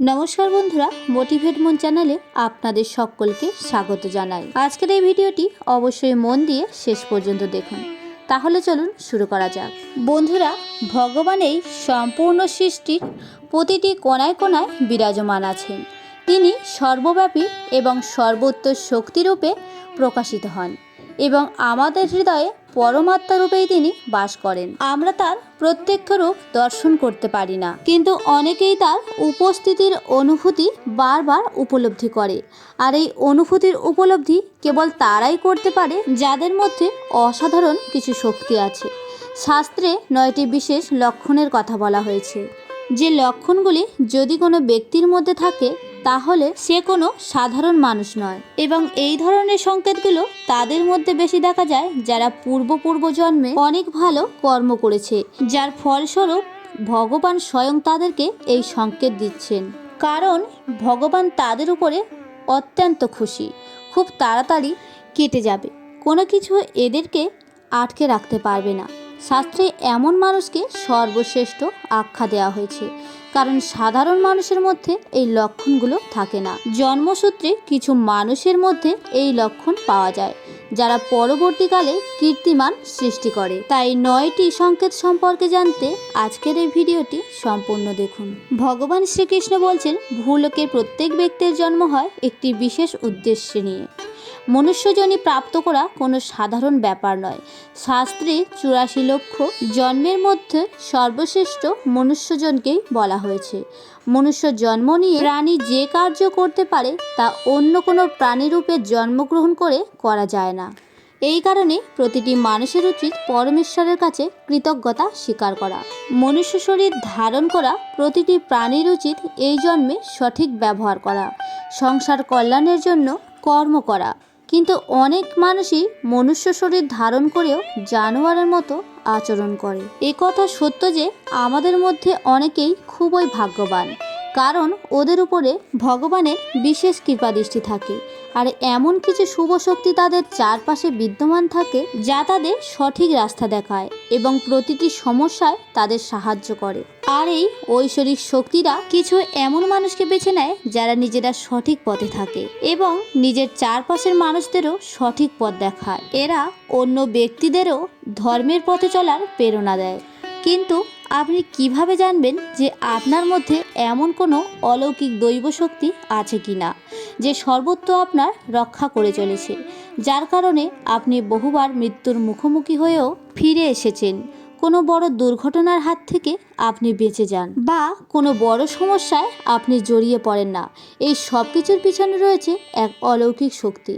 নমস্কার বন্ধুরা মোটিভেট মন চ্যানেলে আপনাদের সকলকে স্বাগত জানাই। আজকের এই ভিডিওটি অবশ্যই মন দিয়ে শেষ পর্যন্ত দেখুন। তাহলে চলুন শুরু করা যাক। বন্ধুরা, ভগবান এই সম্পূর্ণ সৃষ্টির প্রতিটি কোনায় কোনায় বিরাজমান আছেন। তিনি সর্বব্যাপী এবং সর্বোত্তর শক্তিরূপে প্রকাশিত হন। এবং আমাদের হৃদয়ে পরমাত্মা রূপেই তিনি বাস করেন। আমরা তার প্রত্যক্ষ রূপ দর্শন করতে পারি না। কিন্তু অনেকেই তার উপস্থিতির অনুভূতি বারবার উপলব্ধি করে। আর এই অনুভূতির উপলব্ধি কেবল তারাই করতে পারে যাদের মধ্যে অসাধারণ কিছু শক্তি আছে। শাস্ত্রে নয়টি বিশেষ লক্ষণের কথা বলা হয়েছে। যে লক্ষণগুলি যদি কোনো ব্যক্তির মধ্যে থাকে তাহলে সে কোনো সাধারণ মানুষ নয়। এবং এই ধরনের সংকেতগুলো তাদের মধ্যে বেশি দেখা যায় যারা পূর্ব পূর্ব জন্মে অনেক ভালো কর্ম করেছে, যার ফলস্বরূপ ভগবান স্বয়ং তাদেরকে এই সংকেত দিচ্ছেন। কারণ ভগবান তাদের উপরে অত্যন্ত খুশি, খুব তাড়াতাড়ি কেটে যাবে। কোনো কিছু এদেরকে আটকে রাখতে পারবে না। শাস্ত্রে এমন মানুষকে সর্বশ্রেষ্ঠ আখ্যা দেওয়া হয়েছে, কারণ সাধারণ মানুষের মধ্যে এই লক্ষণগুলো থাকে না। জন্মসূত্রে কিছু মানুষের মধ্যে এই লক্ষণ পাওয়া যায়, যারা পরবর্তীকালে কীর্তিমান সৃষ্টি করে। তাই নয়টি সংকেত সম্পর্কে জানতে আজকের এই ভিডিওটি সম্পূর্ণ দেখুন। ভগবান শ্রীকৃষ্ণ বলছেন, ভূলোকে প্রত্যেক ব্যক্তির জন্ম হয় একটি বিশেষ উদ্দেশ্য নিয়ে। মনুষ্যজনী প্রাপ্ত করা কোনো সাধারণ ব্যাপার নয়। শাস্ত্রে চুরাশি লক্ষ জন্মের মধ্যে সর্বশ্রেষ্ঠ মনুষ্যজনকেই বলা হয়েছে। মনুষ্য জন্ম নিয়ে প্রাণী যে কার্য করতে পারে, তা অন্য কোনো প্রাণীরূপে জন্মগ্রহণ করে করা যায় না। এই কারণে প্রতিটি মানুষের উচিত পরমেশ্বরের কাছে কৃতজ্ঞতা স্বীকার করা। মনুষ্য শরীর ধারণ করা প্রতিটি প্রাণীর উচিত এই জন্মে সঠিক ব্যবহার করা। সংসার কল্যাণের জন্য কর্ম করা। কিন্তু অনেক মানুষই মনুষ্য শরীর ধারণ করেও জানোয়ারের মতো আচরণ করে। এ কথা সত্য যে আমাদের মধ্যে অনেকেই খুবই ভাগ্যবান। কারণ ওদের উপরে ভগবানের বিশেষ কৃপা দৃষ্টি থাকে। আর এমন কিছু শুভ শক্তি তাদের চারপাশে বিদ্যমান থাকে যা তাদের সঠিক রাস্তা দেখায় এবং প্রতিটি সমস্যায় তাদের সাহায্য করে। আর এই ঐশ্বরিক শক্তিরা কিছু এমন মানুষকে বেছে নেয় যারা নিজেরা সঠিক পথে থাকে এবং নিজের চারপাশের মানুষদেরও সঠিক পথ দেখায়। এরা অন্য ব্যক্তিদেরও ধর্মের পথে চলার প্রেরণা দেয়। কিন্তু আপনি কীভাবে জানবেন যে আপনার মধ্যে এমন কোনো অলৌকিক দৈব শক্তি আছে কি না যে সর্বত্র আপনার রক্ষা করে চলেছে, যার কারণে আপনি বহুবার মৃত্যুর মুখোমুখি হয়েও ফিরে এসেছেন? কোনো বড় দুর্ঘটনার হাত থেকে আপনি বেঁচে যান বা কোনো বড় সমস্যায় আপনি জড়িয়ে পড়েন না। এই সব কিছুর পিছনে রয়েছে এক অলৌকিক শক্তি,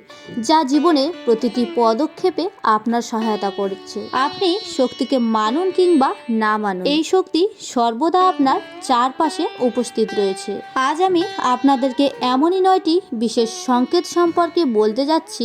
যা জীবনের প্রতিটি পদক্ষেপে আপনার সহায়তা করছে। আপনি শক্তিকে মানুন কিংবা না মানুন, এই শক্তি সর্বদা আপনার চারপাশে উপস্থিত রয়েছে। আজ আমি আপনাদেরকে এমনই নয়টি বিশেষ সংকেত সম্পর্কে বলতে যাচ্ছি,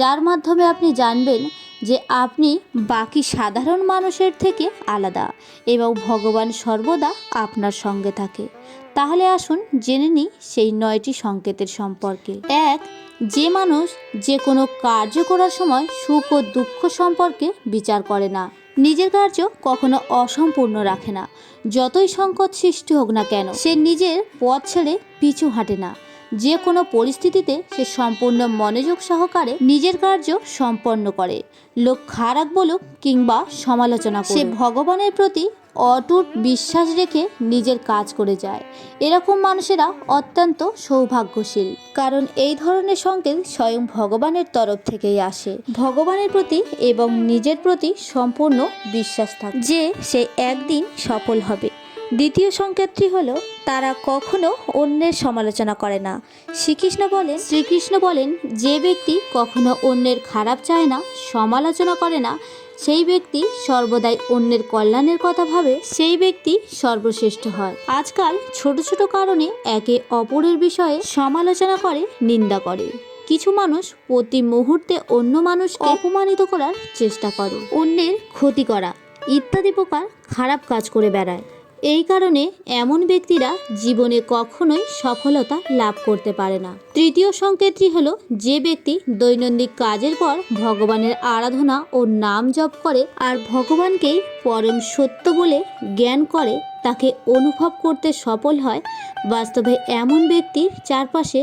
যার মাধ্যমে আপনি জানবেন যে আপনি বাকি সাধারণ মানুষের থেকে আলাদা এবং ভগবান সর্বদা আপনার সঙ্গে থাকে। তাহলে আসুন জেনে নিই সেই নয়টি সংকেতের সম্পর্কে। এক, যে মানুষ যে কোনো কার্য করার সময় সুখ ও দুঃখ সম্পর্কে বিচার করে না। নিজের কার্য কখনো অসম্পূর্ণ রাখে না। যতই সংকট সৃষ্টি হোক না কেন, সে নিজের পথ ছেড়ে পিছু হাঁটে না। যে কোনো পরিস্থিতিতে সে সম্পূর্ণ মনোযোগ সহকারে নিজের কার্য সম্পন্ন করে। লোক খারাপ বলুক কিংবা সমালোচনা সে ভগবানের প্রতি অটুট বিশ্বাস রেখে নিজের কাজ করে যায়। এরকম মানুষেরা অত্যন্ত সৌভাগ্যশীল। কারণ এই ধরনের সংকেত স্বয়ং ভগবানের তরফ থেকেই আসে। ভগবানের প্রতি এবং নিজের প্রতি সম্পূর্ণ বিশ্বাস থাকে। যে সে একদিন সফল হবে। দ্বিতীয় সংকেতটি হলো, তারা কখনো অন্যের সমালোচনা করে না। শ্রীকৃষ্ণ বলেন শ্রীকৃষ্ণ বলেন, যে ব্যক্তি কখনো অন্যের খারাপ চায় না, সমালোচনা করে না, সেই ব্যক্তি সর্বদাই অন্যের কল্যাণের কথা ভাবে, সেই ব্যক্তি সর্বশ্রেষ্ঠ হয়। আজকাল ছোট ছোট কারণে একে অপরের বিষয়ে সমালোচনা করে, নিন্দা করে। কিছু মানুষ প্রতি মুহূর্তে অন্য মানুষ অপমানিত করার চেষ্টা করে। অন্যের ক্ষতি করা ইত্যাদি প্রকার খারাপ কাজ করে বেড়ায়। এই কারণে এমন ব্যক্তিরা জীবনে কখনোই সফলতা লাভ করতে পারে না। তৃতীয় সংকেতটি হলো, যে ব্যক্তি দৈনন্দিন কাজের পর ভগবানের আরাধনা ও নাম জপ করে আর ভগবানকেই পরম সত্য বলে জ্ঞান করে তাকে অনুভব করতে সফল হয়, বাস্তবে এমন ব্যক্তির চারপাশে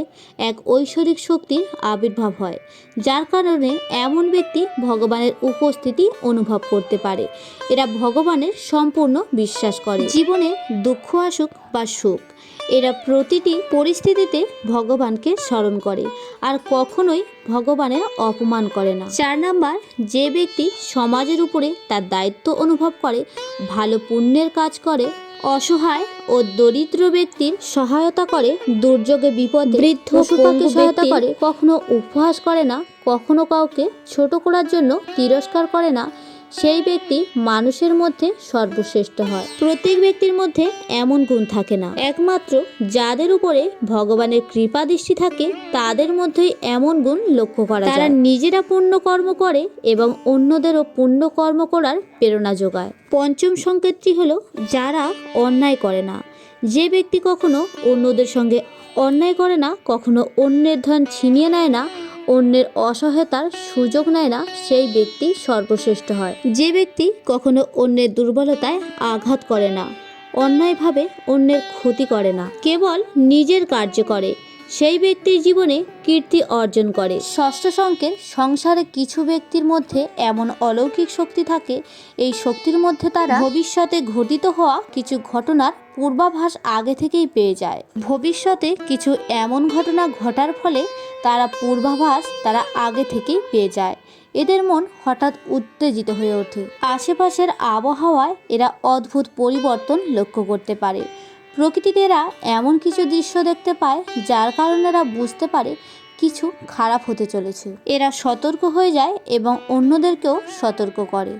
এক ঐশ্বরিক শক্তির আবির্ভাব হয়, যার কারণে এমন ব্যক্তি ভগবানের উপস্থিতি অনুভব করতে পারে। এরা ভগবানের সম্পূর্ণ বিশ্বাস করে। জীবনে দুঃখ আসুক বা সুখ। এরা প্রতিটি পরিস্থিতিতে ভগবানকে স্মরণ করে আর কখনোই ভগবানের অপমান করে না। চার নাম্বার যে ব্যক্তি সমাজের উপরে তার দায়িত্ব অনুভব করে ভালো পুণ্যের কাজ করে অসহায় ও দরিদ্র ব্যক্তির সহায়তা করে দুর্যোগে বিপদে বৃদ্ধ পশুপাকে সহায়তা করে কখনো উপহাস করে না কখনো কাউকে ছোট করার জন্য তিরস্কার করে না সেই ব্যক্তি মানুষের মধ্যে সর্বশ্রেষ্ঠ হয়। প্রত্যেক ব্যক্তির মধ্যে এমন গুণ থাকে না। একমাত্র যাদের উপরে ভগবানের কৃপা দৃষ্টি থাকে তাদের মধ্যেই এমন গুণ লক্ষ্য করা তারা নিজেরা পুণ্য কর্ম করে এবং অন্যদেরও পুণ্য কর্ম করার প্রেরণা যোগায়। পঞ্চম সংকেতটি হলো যারা অন্যায় করে না। যে ব্যক্তি কখনো অন্যদের সঙ্গে অন্যায় করে না কখনো অন্যের ধন ছিনিয়ে নেয় না অন্যের অসহায়তার সুযোগ নেয় না সেই ব্যক্তি সর্বশ্রেষ্ঠ হয়। যে ব্যক্তি কখনো অন্যের দুর্বলতায় আঘাত করে না, অন্যায়ভাবে অন্যের ক্ষতি করে না। কেবল নিজের কার্য করে। সেই ব্যক্তির জীবনে কীর্তি অর্জন করে। ষষ্ঠ সংকেত, সংসারে কিছু ব্যক্তির মধ্যে এমন অলৌকিক শক্তি থাকে, এই শক্তির মধ্যে তারা ভবিষ্যতে ঘটিত হওয়া কিছু ঘটনার পূর্বাভাস আগে থেকেই পেয়ে যায়। ভবিষ্যতে কিছু এমন ঘটনা ঘটার ফলে তারা পূর্বাভাস তারা আগে থেকেই পেয়ে যায়। এদের মন হঠাৎ উত্তেজিত হয়ে ওঠে। আশেপাশের আবহাওয়ায় এরা অদ্ভুত পরিবর্তন লক্ষ্য করতে পারে। প্রকৃতিতে এরা এমন কিছু দৃশ্য দেখতে পায় যার কারণে এরা বুঝতে পারে কিছু খারাপ হতে চলেছে। এরা সতর্ক হয়ে যায় এবং অন্যদেরকেও সতর্ক করে।